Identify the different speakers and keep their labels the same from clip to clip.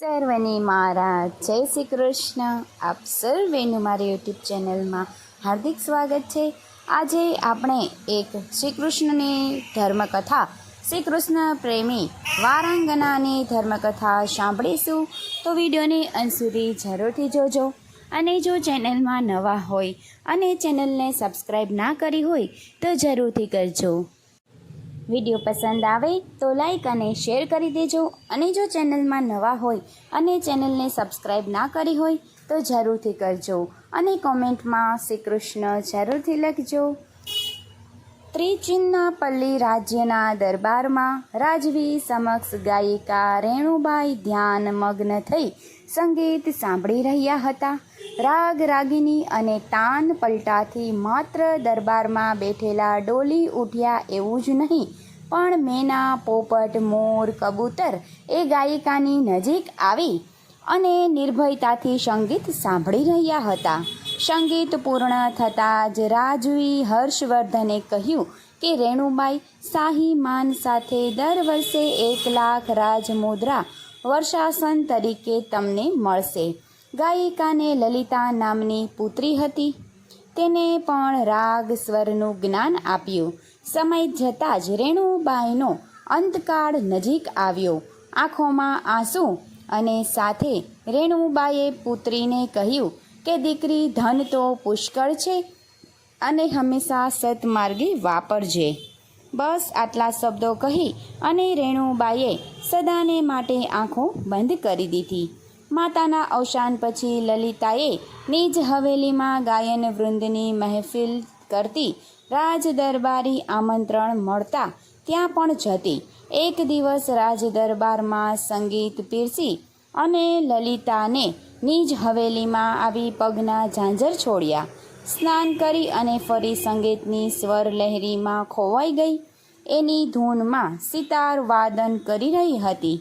Speaker 1: સર્વને મારા જય શ્રી કૃષ્ણ. આપ સર્વેનું મારી યુટ્યુબ ચેનલમાં હાર્દિક સ્વાગત છે. આજે આપણે એક શ્રી કૃષ્ણની ધર્મકથા શ્રી કૃષ્ણ પ્રેમી વારાંગનાની ધર્મકથા સાંભળીશું. તો વિડીયોને અંત સુધી જરૂરથી જોજો. અને જો ચેનલમાં નવા હોય અને ચેનલને સબસ્ક્રાઈબ ના કરી હોય, તો જરૂરથી કરજો. વીડિયો પસંદ આવે તો લાઈક અને શેર કરી દેજો. અને જો ચેનલમાં નવા હોય અને ચેનલને સબસ્ક્રાઈબ ના કરી હોય તો જરૂરથી કરજો. અને કોમેન્ટમાં શ્રી કૃષ્ણ જરૂરથી લખજો. ત્રિચિન્નાપલ્લી રાજ્યના દરબારમાં રાજવી સમક્ષ ગાયિકા રેણુબાઈ ધ્યાન મગ્ન થઈ સંગીત સાંભળી રહ્યા હતા. રાગ રાગિની અને તાન પલટાથી માત્ર દરબારમાં બેઠેલા ડોલી ઉઠ્યા એવું જ નહીં, પણ મેના, પોપટ, મોર, કબૂતર એ ગાયિકાની નજીક આવી અને નિર્ભયતાથી સંગીત સાંભળી રહ્યા હતા. સંગીત પૂર્ણ થતાં જ રાજવી હર્ષવર્ધને કહ્યું કે, રેણુબાઈ, શાહી માન સાથે દર વર્ષે એક લાખ રાજમુદ્રા વર્ષાસન તરીકે તમને મળશે. ગાયિકાને લલિતા નામની પુત્રી હતી. તેને પણ રાગ સ્વરનું જ્ઞાન આપ્યું. સમય જતાં જ રેણુબાઈનો અંતકાળ નજીક આવ્યો. આંખોમાં આંસુ અને સાથે રેણુબાઈએ પુત્રીને કહ્યું કે, દીકરી, ધન તો પુષ્કળ છે અને હંમેશા સતમાર્ગી વાપરજે. બસ આટલા શબ્દો કહી અને રેણુબાઈએ સદાને માટે આંખો બંધ કરી દીધી. માતાના અવસાન પછી લલિતાએ નિજ હવેલીમાં ગાયન વૃંદની મહેફિલ કરતી રાજ દરબારી આમંત્રણ મળતા ત્યાં પણ જતી. એક દિવસ રાજ દરબારમાં સંગીત પીરસી અને લલિતાને નિજ હવેલીમાં આવી પગના ઝાંઝર છોડ્યા. સ્નાન કરી અને ફરી સંગીતની સ્વર લહેરીમાં ખોવાઈ ગઈ. એની ધૂનમાં સિતાર વાદન કરી રહી હતી.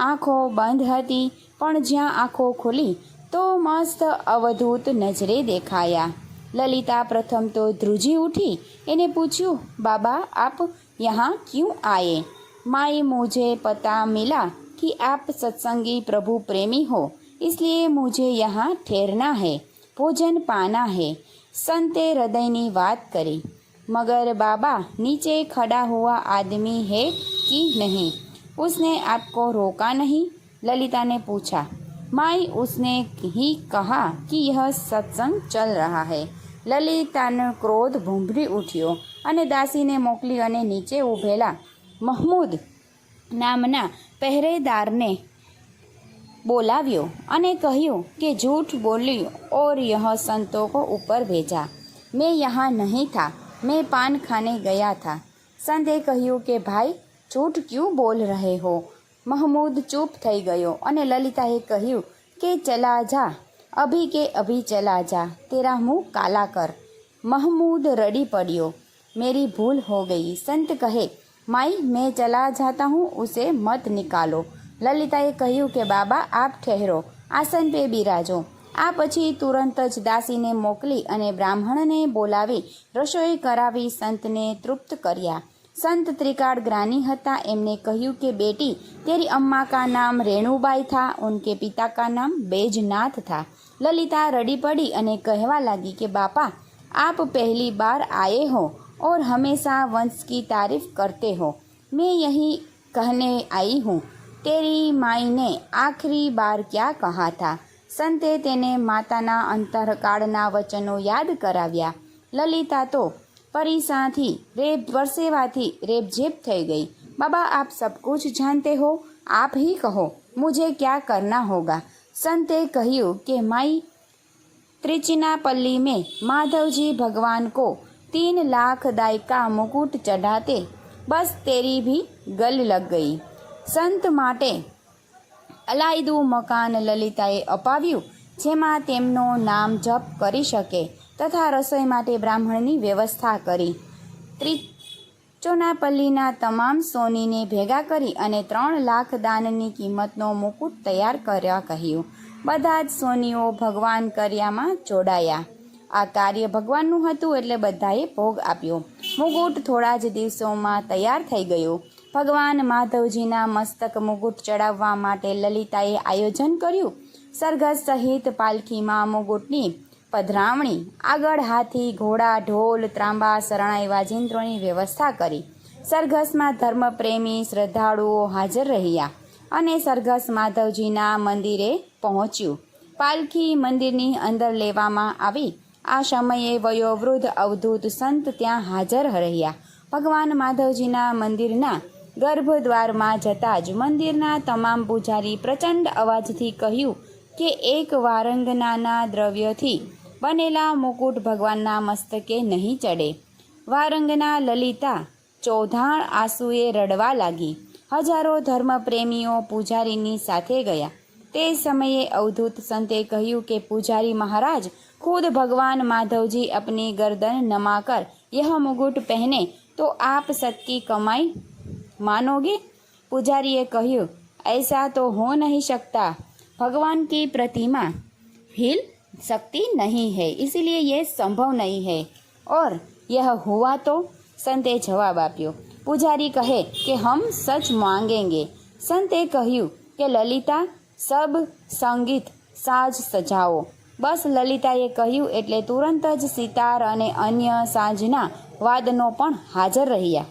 Speaker 1: આંખો બંધ હતી પણ જ્યાં आँखों ખોલી तो मस्त अवधूत नजरे દેખાયા. ललिता प्रथम तो ध्रुजी उठी એને पूछू बाबा आप यहाँ क्यों आए माए मुझे पता मिला कि आप सत्संगी प्रभु प्रेमी हो इसलिए मुझे यहाँ ठहरना है भोजन पाना है संते हृदय ने बात करी मगर बाबा नीचे खड़ा हुआ आदमी है कि नहीं उसने आपको रोका नहीं ललिता ने पूछा माई उसने ही कहा कि यह सत्संग चल रहा है લલિતાનો ક્રોધ ભૂંભરી ઉઠ્યો અને દાસીને મોકલી અને નીચે ઊભેલા મહમૂદ નામના પહેરેદારને બોલાવ્યો અને કહ્યું કે झूठ बोली और यह संतों को ऊपर भेजा मैं यहाँ नहीं था मैं पान खाने गया था સંતે કહ્યું કે ભાઈ झूठ क्यों बोल रहे हो મહમૂદ ચૂપ થઈ ગયો અને લલિતાએ કહ્યું કે ચલા જા, અભી કે અભી ચલા જા, તેરા હું કાલા કર. મહમૂદ રડી પડ્યો. મેરી ભૂલ હો ગઈ, સંત કહે, માઈ, મેં ચલા જાતા હું, ઉસે મત નિકાલો. લલિતાએ કહ્યું કે, બાબા, આપ ઠહેરો આસન પે બિરાજો. આ પછી તુરંત જ દાસીને મોકલી અને બ્રાહ્મણને બોલાવી રસોઈ કરાવી સંતને તૃપ્ત કર્યા. संत त्रिकाल ग्रानी હતા એમને કહ્યું કે बेटी तेरी अम्मा का नाम रेणुबाई था उनके पिता का नाम बैजनाथ था ललिता रड़ी पड़ी અને કહેવા લાગી કે બાપા आप पहली बार आए हो और हमेशा वंश की तारीफ करते हो मैं यही कहने आई हूँ तेरी माई ने आखिरी बार क्या कहा था સંતે તેને માતાના અંતરકાળના વચનો યાદ કરાવ્યા લલિતા તો परी सा थी रेप वर्सेवा थी रेप जेप थी गई बाबा आप सब कुछ जानते हो आप ही कहो मुझे क्या करना होगा संते कहियो कि माई त्रिचिनापल्ली में माधव जी भगवान को तीन लाख दाय का मुकुट चढ़ाते बस तेरी भी गल लग गई संत माटे अलायदू मकान ललिताए अपाव्यू जेमा तेमनो नाम जप करी शके તથા રસોઈ માટે બ્રાહ્મણની વ્યવસ્થા કરી. ત્રિચોનાપલ્લીના તમામ સોનીને ભેગા કરી અને ત્રણ લાખ દાનની કિંમતનો મુકુટ તૈયાર કર્યા કહ્યું. બધા જ સોનીઓ ભગવાન કર્યામાં જોડાયા. આ કાર્ય ભગવાનનું હતું એટલે બધાએ ભોગ આપ્યો. મુગુટ થોડા જ દિવસોમાં તૈયાર થઈ ગયો. ભગવાન માધવજીના મસ્તક મુગુટ ચડાવવા માટે લલિતાએ આયોજન કર્યું. સરઘસ સહિત પાલખીમાં મુગુટની પધરામણી, આગળ હાથી, ઘોડા, ઢોલ, ત્રાંબા, શરણાઈ વાજિંત્રોની વ્યવસ્થા કરી. સરઘસમાં ધર્મપ્રેમી, શ્રદ્ધાળુઓ હાજર રહ્યા અને સરઘસ માધવજીના મંદિરે પહોંચ્યું. પાલખી મંદિરની અંદર લેવામાં આવી. આ સમયે વયોવૃદ્ધ અવધૂત સંત ત્યાં હાજર રહ્યા. ભગવાન માધવજીના મંદિરના ગર્ભદ્વારમાં જતાં જ મંદિરના તમામ પૂજારી પ્રચંડ અવાજથી કહ્યું કે એક વારંગનાના દ્રવ્યથી બનેલા મુકુટ ભગવાનના મસ્તકે નહીં ચડે વારંગના લલિતા ચોધાણ આંસુએ રડવા લાગી હજારો ધર્મપ્રેમીઓ પૂજારીની સાથે ગયા તે સમયે અવધૂત સંતે કહ્યું કે પૂજારી મહારાજ खुद भगवान माधव जी अपनी गर्दन नमाकर यह मुकुट पहने तो आप सबकी कमाई मानोगे पुजारी કહ્યું ऐसा तो हो नहीं सकता भगवान की प्रतिमा हिल सकती नहीं है इसलिए ये संभव नहीं है और यह हुआ तो સંતે જવાબ આપ્યો પૂજારી કહે કે હમ સચ માંગેંગે સંતે કહ્યું કે લલિતા સબ સંગીત સાજ સજાવો બસ લલિતાએ કહ્યું એટલે તુરંત જ સિતાર અને અન્ય સાંજના વાદનો પણ હાજર રહ્યા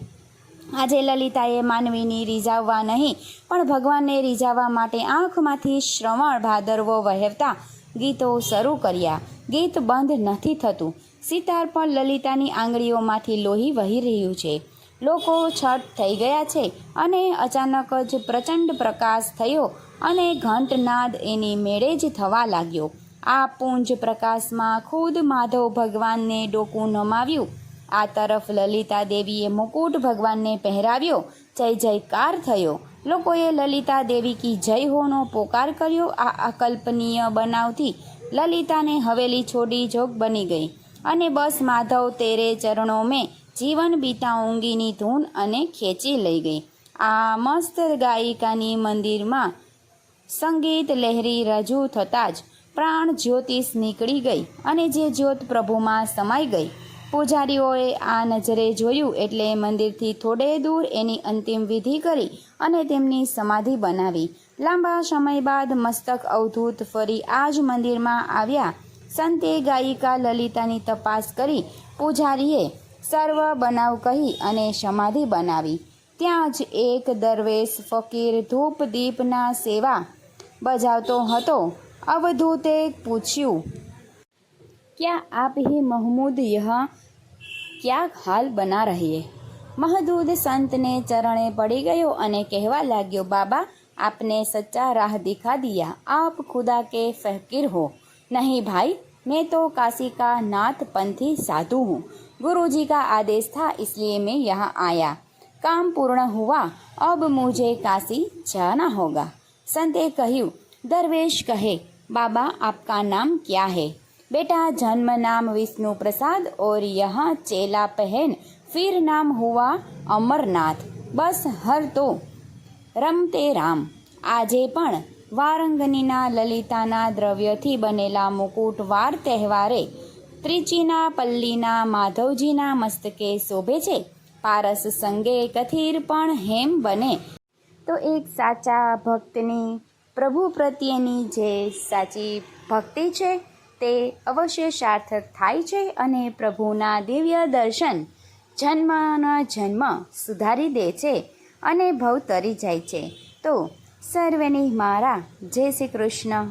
Speaker 1: આજે લલિતાએ માનવીની રીઝાવવા નહીં પણ ભગવાનને રીઝાવવા માટે આંખમાંથી શ્રવણ ભાદરવો વહેવતા ગીતો શરૂ કર્યા. ગીત બંધ નથી થતું. સિતાર પણ લલિતાની આંગળીઓમાંથી લોહી વહી રહ્યું છે. લોકો છઠ થઈ ગયા છે અને અચાનક જ પ્રચંડ પ્રકાશ થયો અને ઘંટનાદ એની મેળે જ થવા લાગ્યો. આ પુંજ પ્રકાશમાં ખુદ માધવ ભગવાનને ડોકું નમાવ્યું. આ તરફ લલિતા દેવીએ મુકુટ ભગવાનને પહેરાવ્યો. જય જયકાર થયો. લોકોએ લલિતા દેવી કી જય હોનો પોકાર કર્યો. આ અકલ્પનીય બનાવથી લલિતાને હવેલી છોડી જોગ બની ગઈ. અને બસ માધવ તેરે ચરણો મેં જીવન બીતાઉંગીની ધૂન અને ખેંચી લઈ ગઈ. આ મસ્ત ગાયિકાની મંદિરમાં સંગીત લહેરી રજૂ થતાં જ પ્રાણ જ્યોતિષ નીકળી ગઈ અને જે જ્યોત પ્રભુમાં સમાઈ ગઈ. પૂજારીઓએ આ નજરે જોયું એટલે મંદિરથી થોડે દૂર એની અંતિમ વિધિ કરી અને તેમની સમાધિ બનાવી. લાંબા સમય બાદ મસ્તક અવધૂત ફરી આ જ મંદિરમાં આવ્યા. સંતે ગાયિકા લલિતાની તપાસ કરી પૂજારીએ સર્વ બનાવ કહી અને સમાધિ બનાવી. ત્યાં જ એક દરવેશ ફકીર ધૂપ દીપના સેવા બજાવતો હતો. અવધૂતે પૂછ્યું क्या आप ही महमूद यहाँ क्या હાલ બના રહીએ મહદૂદ સંતને ચરણે પડી ગયો અને કહેવા લાગ્યો બાબા આપને સચ્ચા રાહ દિખા દિયા આપ ખુદા કે ફકીર હો नहीं भाई मैं तो काशी का नाथ पंथी साधु हूँ गुरु जी का आदेश था इसलिए मैं यहाँ आया काम पूर्ण हुआ अब मुझे काशी जाना होगा संते કહ્યું दरवेश कहे बाबा आपका नाम क्या है बेटा जन्म नाम विष्णु प्रसाद और यहाँ चेला पहन फिर नाम हुआ અમરનાથ બસ હર તો રમતે રામ આજે પણ વારંગનીના લલિતાના દ્રવ્યથી બનેલા મુકુટ વાર તહેવારે ત્રિચીના પલ્લીના માધવજીના મસ્તકે શોભે છે પારસ સંગે કથિર પણ હેમ બને તો એક સાચા ભક્તની પ્રભુ પ્રત્યેની જે સાચી ભક્તિ છે તે અવશ્ય સાર્થક થાય છે અને પ્રભુના દિવ્ય દર્શન જન્મના જન્મ સુધારી દે છે અને ભવ તરી જાય છે. તો, સર્વેની મારા જય શ્રી કૃષ્ણ.